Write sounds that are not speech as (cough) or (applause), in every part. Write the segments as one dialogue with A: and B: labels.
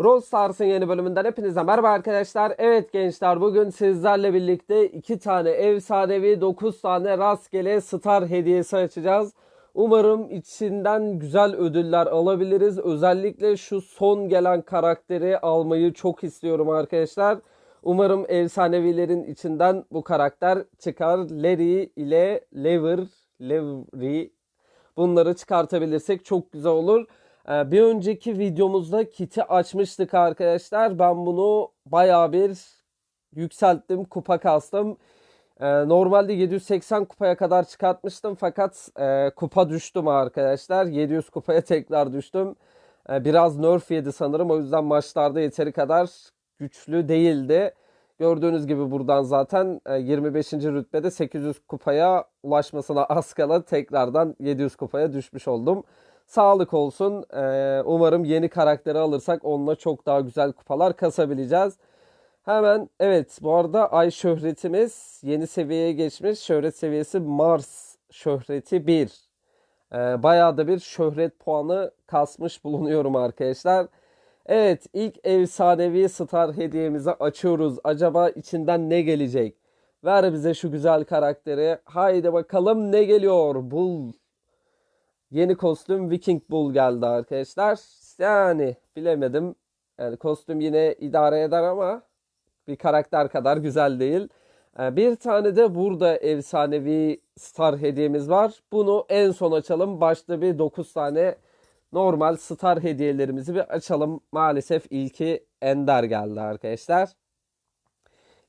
A: Brawl Stars'ın yeni bölümünden hepinize merhaba arkadaşlar. Evet gençler bugün sizlerle birlikte 2 tane efsanevi 9 tane rastgele star hediyesi açacağız. Umarım içinden güzel ödüller alabiliriz. Özellikle şu son gelen karakteri almayı çok istiyorum arkadaşlar. Umarım efsanevilerin içinden bu karakter çıkar. Larry ile Lever, Levery bunları çıkartabilirsek çok güzel olur. Ee, Bir önceki videomuzda kiti açmıştık arkadaşlar. Ben bunu bayağı bir yükselttim, kupa kastım. Ee, Normalde 780 kupaya kadar çıkartmıştım fakat e, kupa düştüm arkadaşlar. 700 kupaya tekrar düştüm. Ee, Biraz nerf yedi sanırım. O yüzden maçlarda yeteri kadar güçlü değildi. Gördüğünüz gibi buradan zaten e, 25. rütbede 800 kupaya ulaşmasına az kala tekrardan 700 kupaya düşmüş oldum. Sağlık olsun. Ee, umarım yeni karakteri alırsak onunla çok daha güzel kupalar kasabileceğiz. Hemen evet bu arada ay şöhretimiz yeni seviyeye geçmiş. Şöhret seviyesi Mars şöhreti 1. Ee, bayağı da bir şöhret puanı kasmış bulunuyorum arkadaşlar. Evet ilk efsanevi star hediyemizi açıyoruz. Acaba içinden ne gelecek? Ver bize şu güzel karakteri. Haydi bakalım ne geliyor? Bul. Yeni kostüm Viking Bull geldi arkadaşlar. Yani bilemedim. Yani kostüm yine idare eder ama bir karakter kadar güzel değil. Ee, Bir tane de burada efsanevi star hediyemiz var. Bunu en son açalım. Başta bir 9 tane normal star hediyelerimizi bir açalım. Maalesef ilki Ender geldi arkadaşlar.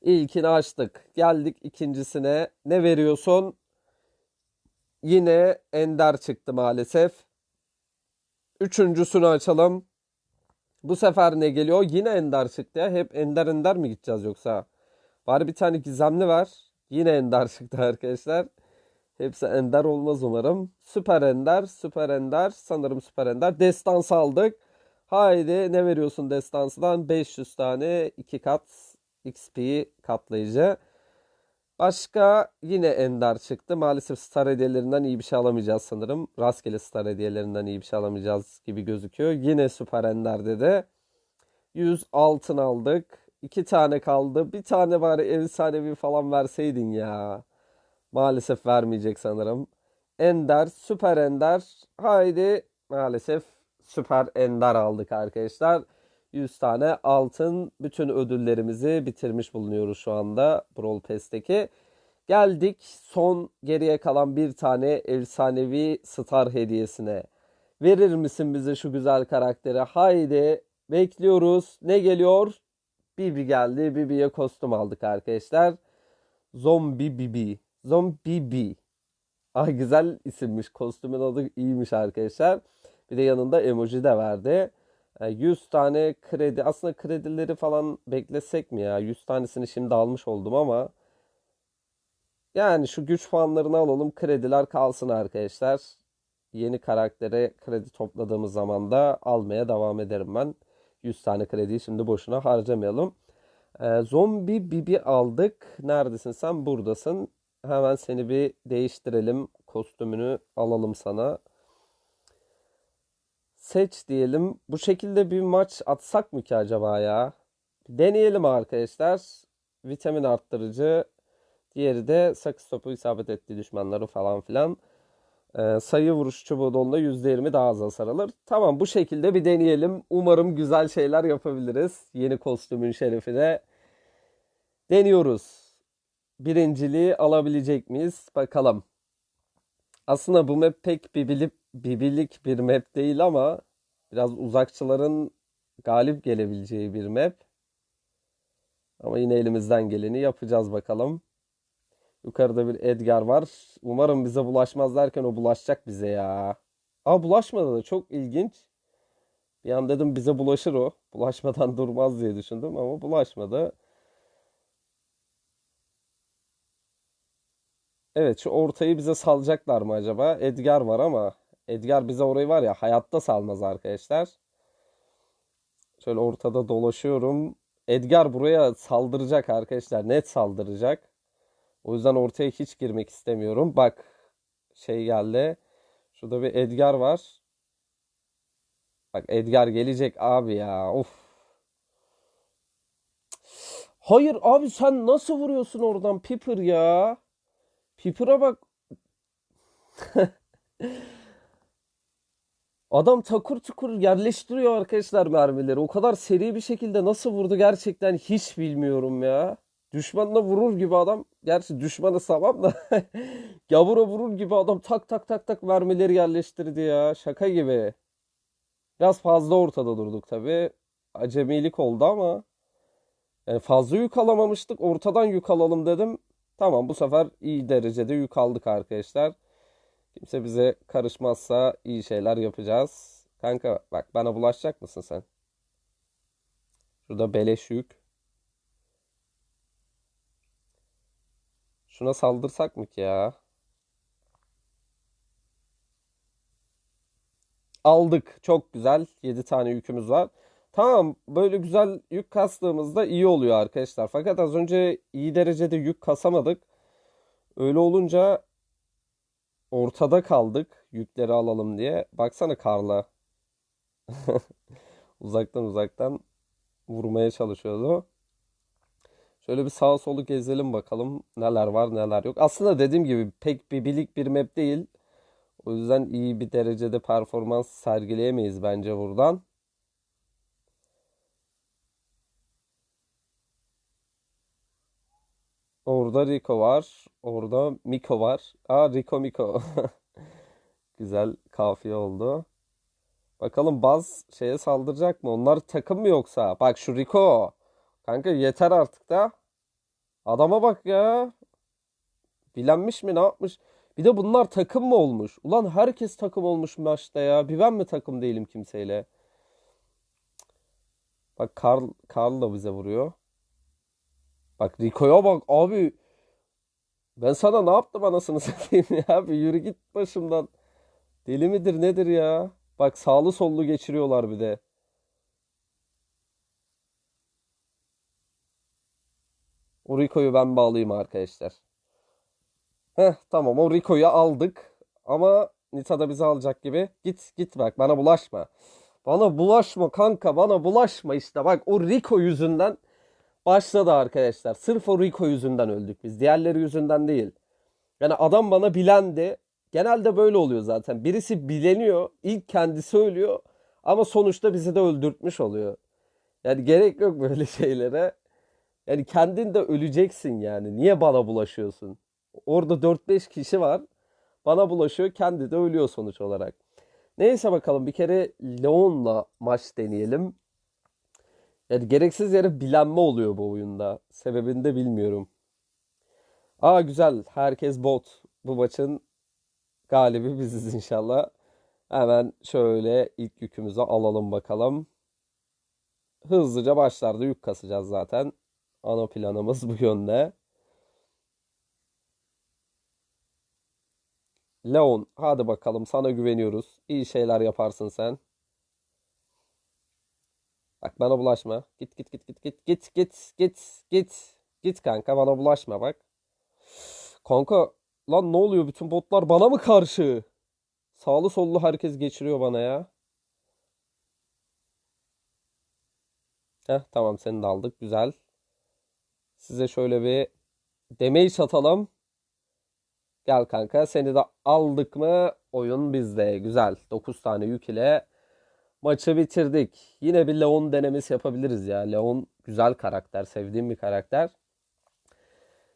A: İlkini açtık. Geldik ikincisine. Ne veriyorsun? Yine Ender çıktı maalesef. Üçüncüsünü açalım. Bu sefer ne geliyor? Yine Ender çıktı ya. Hep Ender Ender mi gideceğiz yoksa? Bari bir tane gizemli var. Yine Ender (laughs) çıktı arkadaşlar. Hepsi Ender olmaz umarım. Süper Ender, Süper Ender. Sanırım Süper Ender. Destans aldık. Haydi ne veriyorsun destansından? 500 tane 2 kat XP katlayıcı. Başka yine Ender çıktı. Maalesef star hediyelerinden iyi bir şey alamayacağız sanırım. Rastgele star hediyelerinden iyi bir şey alamayacağız gibi gözüküyor. Yine Süper Ender'de de 100 altın aldık. 2 tane kaldı. Bir tane bari efsanevi falan verseydin ya. Maalesef vermeyecek sanırım. Ender, Süper Ender. Haydi maalesef Süper Ender aldık arkadaşlar. 100 tane altın bütün ödüllerimizi bitirmiş bulunuyoruz şu anda Brawl Pass'teki. Geldik son geriye kalan bir tane efsanevi star hediyesine. Verir misin bize şu güzel karakteri? Haydi bekliyoruz. Ne geliyor? Bibi geldi. Bibi'ye kostüm aldık arkadaşlar. Zombie Bibi. Zombie Bibi. Ay güzel isimmiş. Kostümün adı iyiymiş arkadaşlar. Bir de yanında emoji de verdi. E, 100 tane kredi. Aslında kredileri falan beklesek mi ya? 100 tanesini şimdi almış oldum ama yani şu güç puanlarını alalım. Krediler kalsın arkadaşlar. Yeni karaktere kredi topladığımız zaman da almaya devam ederim ben. 100 tane krediyi şimdi boşuna harcamayalım. E, zombi Bibi aldık. Neredesin sen? Buradasın. Hemen seni bir değiştirelim. Kostümünü alalım sana. Seç diyelim. Bu şekilde bir maç atsak mı ki acaba ya? Deneyelim arkadaşlar. Vitamin arttırıcı. Diğeri de sakız topu isabet ettiği düşmanları falan filan. Ee, sayı vuruş çubuğu dolunda %20 daha az hasar alır. Tamam bu şekilde bir deneyelim. Umarım güzel şeyler yapabiliriz. Yeni kostümün şerefine. Deniyoruz. Birinciliği alabilecek miyiz? Bakalım. Aslında bu map pek bibilip bibilik bir map değil ama biraz uzakçıların galip gelebileceği bir map. Ama yine elimizden geleni yapacağız bakalım. Yukarıda bir Edgar var. Umarım bize bulaşmaz derken o bulaşacak bize ya. Aa bulaşmadı da çok ilginç. Bir an dedim bize bulaşır o. Bulaşmadan (laughs) durmaz diye düşündüm ama bulaşmadı. Evet şu ortayı bize salacaklar mı acaba? Edgar var ama Edgar bize orayı var ya hayatta salmaz arkadaşlar. Şöyle ortada dolaşıyorum. Edgar buraya saldıracak arkadaşlar. Net saldıracak. O yüzden ortaya hiç girmek istemiyorum. Bak şey geldi. Şurada bir Edgar var. Bak Edgar gelecek abi ya. Of. Hayır abi sen nasıl vuruyorsun oradan Piper ya? Piper'a bak. (laughs) Adam takır tukur yerleştiriyor arkadaşlar mermileri. O kadar seri bir şekilde nasıl vurdu gerçekten hiç bilmiyorum ya. Düşmanla vurur gibi adam. Gerçi düşmanı savam da. (laughs) Gavura vurur gibi adam tak tak tak tak mermileri yerleştirdi ya. Şaka gibi. Biraz fazla ortada durduk tabii. Acemilik oldu ama. Yani fazla yük alamamıştık. Ortadan yük alalım dedim. Tamam bu sefer iyi derecede yük aldık arkadaşlar. Kimse bize karışmazsa iyi şeyler yapacağız. Kanka bak bana bulaşacak mısın sen? Şurada beleş yük. Şuna saldırsak mı ki ya? Aldık. Çok güzel. 7 tane yükümüz var. Tamam, böyle güzel yük kastığımızda iyi oluyor arkadaşlar. Fakat az önce iyi derecede yük kasamadık. Öyle olunca ortada kaldık yükleri alalım diye. Baksana Karla. (laughs) Uzaktan uzaktan vurmaya çalışıyordu. Şöyle bir sağa solu gezelim bakalım neler var neler yok. Aslında dediğim gibi pek bir bilik bir map değil. O yüzden iyi bir derecede performans sergileyemeyiz bence buradan. Orada Rico var. Orada Miko var. Aa Rico Miko. (laughs) Güzel kafiye oldu. Bakalım Baz şeye saldıracak mı? Onlar takım mı yoksa? Bak şu Rico. Kanka yeter artık da. Adama bak ya. Bilenmiş mi ne yapmış? Bir de bunlar takım mı olmuş? Ulan herkes takım olmuş maçta ya. Bir ben mi takım değilim kimseyle? Bak Karl, Karl da bize vuruyor. Bak Rico'ya bak abi. Ben sana ne yaptım anasını (laughs) satayım ya. Bir yürü git başımdan. Deli midir nedir ya? Bak sağlı sollu geçiriyorlar bir de. O Rico'yu ben bağlayayım arkadaşlar. Heh tamam o Rico'yu aldık. Ama Nita da bizi alacak gibi. Git git bak bana bulaşma. Bana bulaşma kanka bana bulaşma işte. Bak o Rico yüzünden başladı arkadaşlar. Sırf o Rico yüzünden öldük biz. Diğerleri yüzünden değil. Yani adam bana bilendi. Genelde böyle oluyor zaten. Birisi bileniyor. ilk kendisi ölüyor. Ama sonuçta bizi de öldürtmüş oluyor. Yani gerek yok böyle (laughs) şeylere. Yani kendin de öleceksin yani. Niye bana bulaşıyorsun? Orada 4-5 kişi var. Bana bulaşıyor. Kendi de ölüyor sonuç olarak. Neyse bakalım bir kere Leon'la maç deneyelim. Yani gereksiz yere bilenme oluyor bu oyunda. Sebebini de bilmiyorum. Aa güzel. Herkes bot. Bu maçın galibi biziz (laughs) inşallah. Hemen şöyle ilk yükümüzü alalım bakalım. Hızlıca başlarda yük kasacağız zaten. Ana planımız (laughs) bu yönde. Leon, hadi bakalım sana güveniyoruz. İyi şeyler yaparsın sen. Bak bana bulaşma. Git git git git git git git git git. Git kanka bana bulaşma bak. Kanka lan ne oluyor bütün botlar bana mı karşı? Sağlı sollu herkes geçiriyor bana ya. Heh tamam seni de aldık güzel. Size şöyle bir demeyi satalım. Gel kanka seni de aldık mı oyun bizde. Güzel 9 tane yük ile maçı bitirdik. Yine bir Leon denemesi yapabiliriz ya. Leon güzel karakter sevdiğim bir karakter.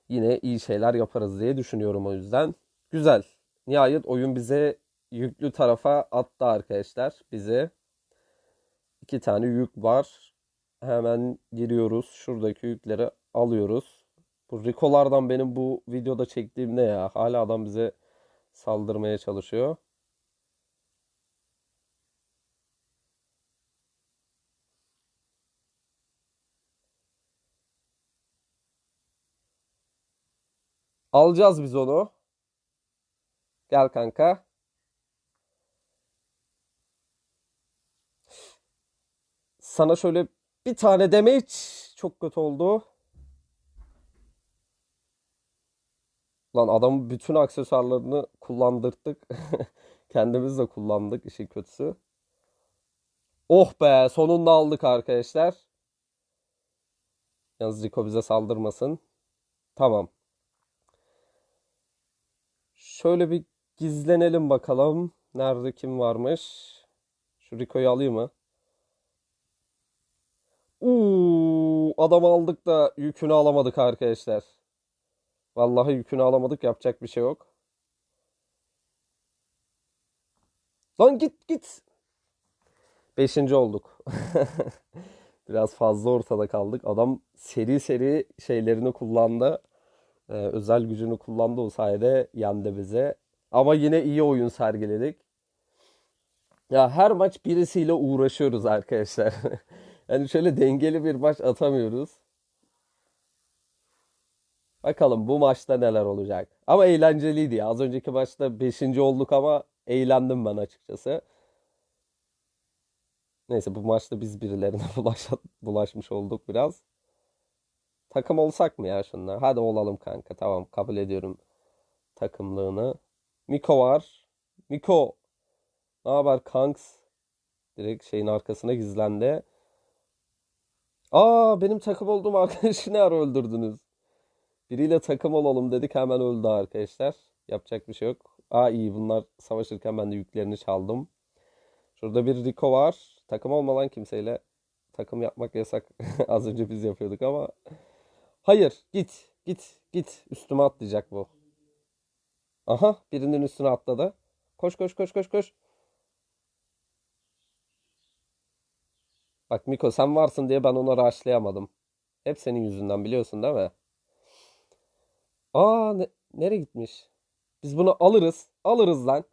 A: Yine iyi şeyler yaparız diye düşünüyorum o yüzden. Güzel. Nihayet oyun bize yüklü tarafa attı arkadaşlar bizi. İki tane yük var. Hemen giriyoruz. Şuradaki yükleri alıyoruz. Bu Rico'lardan benim bu videoda çektiğim ne ya? Hala adam bize saldırmaya çalışıyor. Alacağız biz onu. Gel kanka. Sana şöyle bir tane damage çok kötü oldu. Lan adamın bütün aksesuarlarını kullandırdık. (laughs) Kendimiz de kullandık işin kötüsü. Oh be sonunda aldık arkadaşlar. Yalnız Rico bize saldırmasın. Tamam. Şöyle bir gizlenelim bakalım. Nerede kim varmış? Şu Rico'yu alayım mı? Uuu, adam aldık da yükünü alamadık arkadaşlar. Vallahi yükünü alamadık. Yapacak bir şey yok. Lan git git. Beşinci olduk. (laughs) Biraz fazla ortada kaldık. Adam seri seri şeylerini kullandı. Ee, özel gücünü kullandı o sayede yendi bize. Ama yine iyi oyun sergiledik. Ya her maç birisiyle uğraşıyoruz arkadaşlar. (laughs) Yani şöyle dengeli bir maç atamıyoruz. Bakalım bu maçta neler olacak. Ama eğlenceliydi ya. Az önceki maçta 5. olduk ama eğlendim ben açıkçası. Neyse bu maçta biz birilerine (laughs) bulaş bulaşmış olduk biraz. Takım olsak mı ya şunlar? Hadi olalım kanka. Tamam kabul ediyorum takımlığını. Miko var. Miko. Ne haber kanks? Direkt şeyin arkasına gizlendi. Aa benim takım olduğum (laughs) arkadaşı ne ara öldürdünüz? Biriyle takım olalım dedik hemen öldü arkadaşlar. Yapacak bir şey yok. Aa iyi bunlar savaşırken ben de yüklerini çaldım. Şurada bir Rico var. Takım olmadan kimseyle takım yapmak yasak. (laughs) Az önce biz yapıyorduk ama. Hayır git git git üstüme atlayacak bu. Aha birinin üstüne atladı. Koş koş koş koş koş. Bak Miko sen varsın diye ben onu rushlayamadım. Hep senin yüzünden biliyorsun değil mi? Aa ne- nereye gitmiş? Biz bunu alırız. Alırız lan.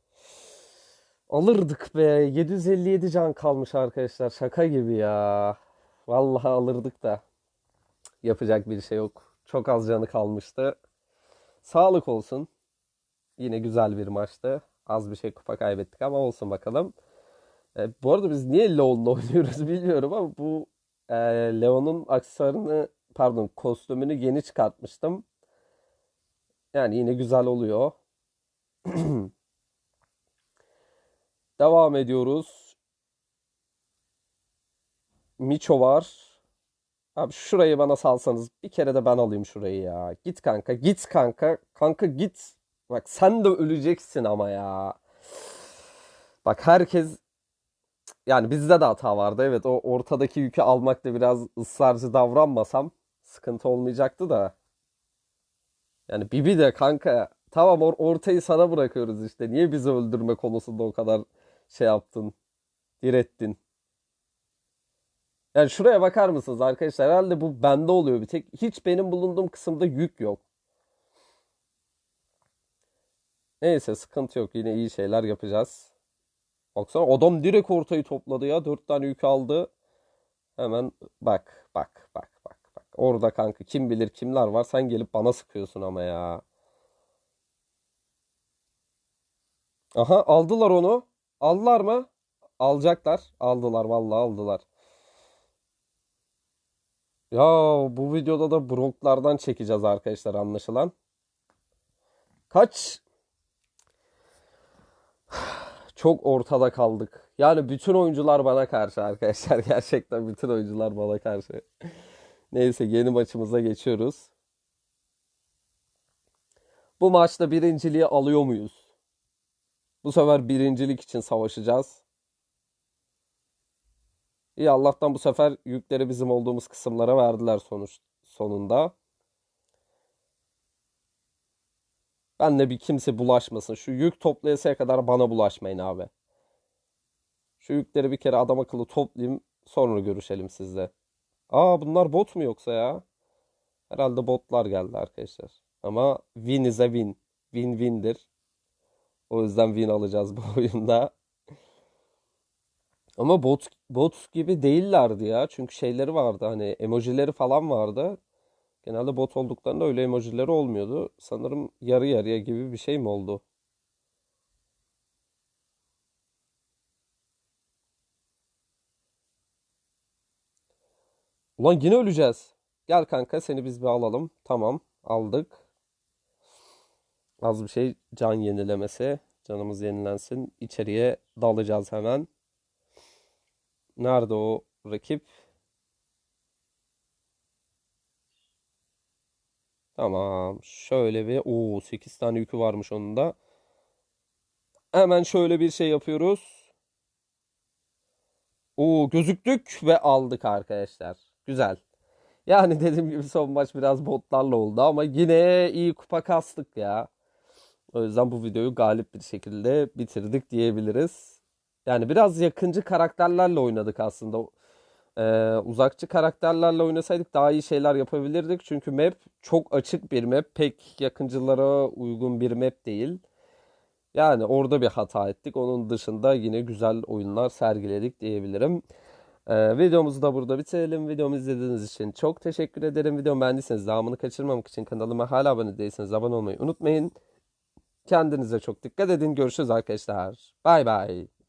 A: Alırdık be. 757 can kalmış arkadaşlar. Şaka gibi ya. Vallahi alırdık da. Yapacak bir şey yok. Çok az canı kalmıştı. Sağlık olsun. Yine güzel bir maçtı. Az bir şey kupa kaybettik ama olsun bakalım. E, bu arada biz niye Leon'la (laughs) oynuyoruz bilmiyorum ama bu e, Leon'un aksesuarını pardon kostümünü yeni çıkartmıştım. Yani yine güzel oluyor. (clears throat) Devam ediyoruz. Miço var. Abi şurayı bana salsanız bir kere de ben alayım şurayı ya. Git kanka, git kanka. Kanka git. Bak sen de öleceksin ama ya. Bak herkes yani bizde de hata vardı. Evet o ortadaki yükü almakta biraz ısrarcı davranmasam sıkıntı olmayacaktı da. Yani Bibi de kanka tamam or- ortayı sana bırakıyoruz işte. Niye bizi öldürme konusunda o kadar şey yaptın, direttin? Yani şuraya bakar mısınız arkadaşlar? Herhalde bu bende oluyor bir tek. Hiç benim bulunduğum kısımda yük yok. Neyse sıkıntı yok. Yine iyi şeyler yapacağız. Baksana adam direkt ortayı topladı ya. Dört tane yük aldı. Hemen bak bak bak bak bak. Orada kanka kim bilir kimler var. Sen gelip bana sıkıyorsun ama ya. Aha aldılar onu. Aldılar mı? Alacaklar. Aldılar vallahi aldılar. Ya bu videoda da Bronk'lardan çekeceğiz arkadaşlar anlaşılan. Kaç? Çok ortada kaldık. Yani bütün oyuncular bana karşı arkadaşlar. (laughs) Gerçekten bütün oyuncular bana karşı. Neyse yeni maçımıza geçiyoruz. Bu maçta birinciliği alıyor muyuz? Bu sefer birincilik için savaşacağız. İyi Allah'tan bu sefer yükleri bizim olduğumuz kısımlara verdiler sonuç sonunda. Ben de bir kimse bulaşmasın. Şu yük toplayasıya kadar bana bulaşmayın abi. Şu yükleri bir kere adam akıllı toplayayım. Sonra görüşelim sizle. Aa bunlar bot mu yoksa ya? Herhalde botlar geldi arkadaşlar. Ama win is a win. Win win'dir. O yüzden win alacağız bu (laughs) oyunda. Ama bot bot gibi değillerdi ya. Çünkü şeyleri vardı hani emojileri falan vardı. Genelde bot olduklarında öyle emojileri olmuyordu. Sanırım yarı yarıya gibi bir şey mi oldu? Ulan yine öleceğiz. Gel kanka seni biz bir alalım. Tamam aldık. Az bir şey can yenilemesi. Canımız yenilensin. İçeriye dalacağız hemen. Nerede o rakip? Tamam. Şöyle bir o 8 tane yükü varmış onun da. Hemen şöyle bir şey yapıyoruz. Oo gözüktük ve aldık arkadaşlar. Güzel. Yani dediğim gibi son maç biraz botlarla oldu ama yine iyi kupa kastık ya. O yüzden bu videoyu galip bir şekilde bitirdik diyebiliriz. Yani biraz yakıncı karakterlerle oynadık aslında. Ee, uzakçı karakterlerle oynasaydık daha iyi şeyler yapabilirdik. Çünkü map çok açık bir map. Pek yakıncılara uygun bir map değil. Yani orada bir hata ettik. Onun dışında yine güzel oyunlar sergiledik diyebilirim. Ee, videomuzu da burada bitirelim. Videomu izlediğiniz için çok teşekkür ederim. Videomu beğendiyseniz devamını kaçırmamak için kanalıma hala abone değilseniz abone olmayı unutmayın. Kendinize çok dikkat edin. Görüşürüz arkadaşlar. Bay bay.